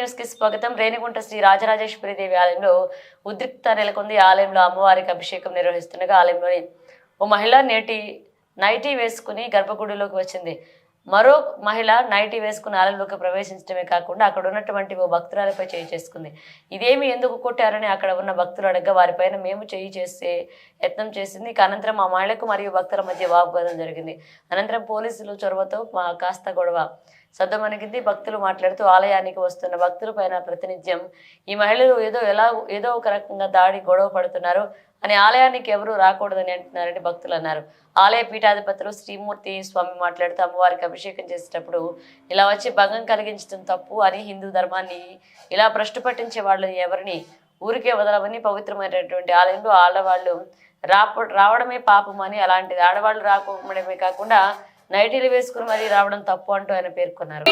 న్యూస్కి స్వాగతం. రేణిగుంట శ్రీ రాజరాజేశ్వరి దేవి ఆలయంలో ఉద్రిక్త నెలకొంది. ఆలయంలో అమ్మవారికి అభిషేకం నిర్వహిస్తుండగా ఆలయంలోని ఓ మహిళ నేటి నైటీ వేసుకుని గర్భగుడిలోకి వచ్చింది. మరో మహిళ నైటీ వేసుకుని ఆలయంలోకి ప్రవేశించడమే కాకుండా అక్కడ ఉన్నటువంటి ఓ భక్తురాలపై చేయి చేసుకుంది. ఇదేమి ఎందుకు కొట్టారని అక్కడ ఉన్న భక్తులు అడగగా వారిపైన మేము చేయి చేసే యత్నం చేసింది. అనంతరం ఆ మహిళకు మరియు భక్తుల మధ్య వాగ్వాదం జరిగింది. అనంతరం పోలీసులు చొరవతో మా కాస్త గొడవ సద్దమణికింది భక్తులు మాట్లాడుతూ ఆలయానికి వస్తున్న భక్తుల పైన ప్రతినిత్యం ఈ మహిళలు ఏదో ఎలా ఏదో ఒక రకంగా దాడి గొడవ పడుతున్నారు అని ఆలయానికి ఎవరూ రాకూడదని అంటున్నారని భక్తులు అన్నారు. ఆలయ పీఠాధిపతులు శ్రీమూర్తి స్వామి మాట్లాడుతూ అమ్మవారికి అభిషేకం చేసేటప్పుడు ఇలా వచ్చి భంగం కలిగించడం తప్పు అని హిందూ ధర్మాన్ని ఇలా భ్రష్టు పట్టించే వాళ్ళని ఎవరిని? ఊరికే వదలవని పవిత్రమైనటువంటి ఆలయంలో ఆడవాళ్ళు రాప రావడమే పాపం అని అలాంటిది. ఆడవాళ్ళు రాకపోవడమే కాకుండా నైటీలు వేసుకుని మరీ రావడం తప్పు అంటూ ఆయన పేర్కొన్నారు.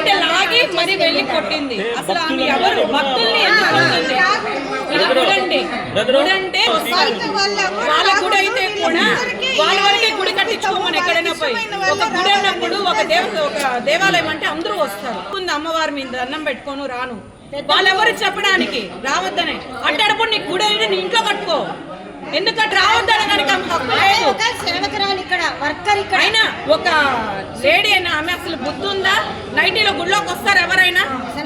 గుడి కూడా కట్టించుకోమని ఎక్కడైనా పోయి ఒక గుడి అన్నప్పుడు ఒక దేవ ఒక దేవాలయం అంటే అందరూ వస్తారు. ముందు అమ్మవారి మీద అన్నం పెట్టుకోను రాను. వాళ్ళెవరు చెప్పడానికి? రావద్దనే. అంటే అప్పుడు నీ గుడి అయితే నీ ఇంట్లో కట్టుకో. ఎందుకంటే హక్కు లేదు. సేవకురాలు ఇక్కడ వర్కర్ ఇక్కడ. అయినా ఒక లేడీ అయినా ఆమె అసలు బుద్ధి ఉందా నైటీలో గుళ్ళోకి వస్తారు ఎవరైనా?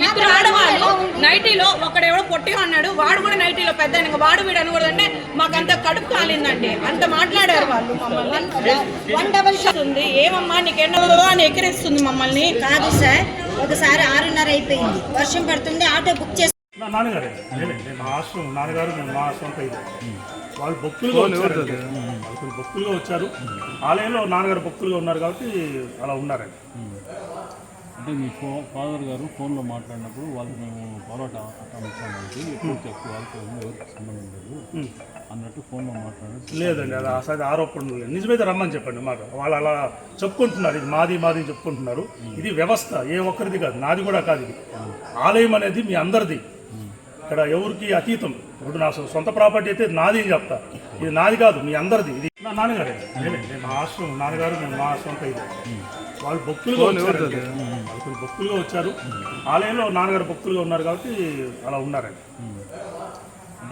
ఇద్దరు ఆడవాళ్ళు నైటీలో ఒకడెవడో పొట్టి ఉన్నాడు వాడు కూడా నైటీలో పెద్ద ఆయన. వాడు వీడు అనకూడదంటే మాకు అంత కడుపు కాలిందండి. అంత మాట్లాడారు వాళ్ళు మమ్మల్ని. వన్ డబల్ షాట్ ఉంది ఏమమ్మా నీకెన్నో అని ఎక్కిరిస్తుంది మమ్మల్ని. కాదు సార్ ఒకసారి ఆరున్నర అయిపోయింది. వర్షం పడుతుంది ఆటో బుక్ చేసి నా నాన్నగారే. నేనే మా ఆశ్రమం నాన్నగారు నేను మా సొంత ఇది. వాళ్ళు భక్తులుగా వచ్చారు వాళ్ళు భక్తులుగా వచ్చారు. ఆలయంలో నాన్నగారు భక్తులుగా ఉన్నారు కాబట్టి అలా ఉన్నారండి. అంటే మీ ఫో ఫాదర్ గారు ఫోన్లో మాట్లాడినప్పుడు వాళ్ళకి మేము పరోటా ఎప్పుడు చెప్పు వాళ్ళకి ఎవరికి సంబంధం లేదు అన్నట్టు ఫోన్లో మాట్లాడి లేదండి అది అసలు ఆరోపణలు లేదు. నిజమైతే రమ్మని చెప్పండి మాట. వాళ్ళు అలా చెప్పుకుంటున్నారు. ఇది మాది మాది చెప్పుకుంటున్నారు. ఇది వ్యవస్థ ఏ ఒక్కరిది కాదు నాది కూడా కాదు ఇది. ఆలయం అనేది మీ అందరిది. ఇక్కడ ఎవరికి అతీతం? ఇప్పుడు నా సొంత ప్రాపర్టీ అయితే నాది అని చెప్తా. ఇది నాది కాదు మీ అందరిది. ఇది నా నాన్నగారే. నేనే నేను మా ఆశ్రమం నాన్నగారు నేను మా సొంత ఇది. వాళ్ళు భక్తులుగా వచ్చారు వాళ్ళు భక్తులుగా వచ్చారు. ఆలయంలో నాన్నగారు భక్తులుగా ఉన్నారు కాబట్టి అలా ఉన్నారండి.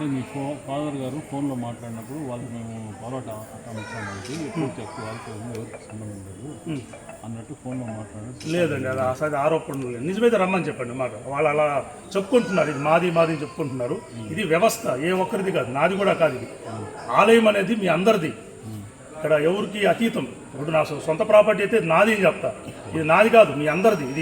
అంటే మీ ఫో ఫాదర్ గారు ఫోన్లో మాట్లాడినప్పుడు వాళ్ళకి మేము పరోటా ఇచ్చామంటే ఎప్పుడు వాళ్ళకి ఎవరికి సంబంధం లేదు అన్నట్టు ఫోన్లో మాట్లాడారు లేదండి అది అసలు ఆరోపణలు లేదు నిజమైతే రమ్మని చెప్పండి మాట. వాళ్ళు అలా చెప్పుకుంటున్నారు ఇది మాది మాది అని చెప్పుకుంటున్నారు. ఇది వ్యవస్థ ఏ ఒక్కరిది కాదు నాది కూడా కాదు ఇది. ఆలయం అనేది మీ అందరిది. ఇక్కడ ఎవరికి అతీతం? ఇప్పుడు నా సొంత ప్రాపర్టీ అయితే నాది అని చెప్తా. ఇది నాది కాదు మీ అందరిది. ఇది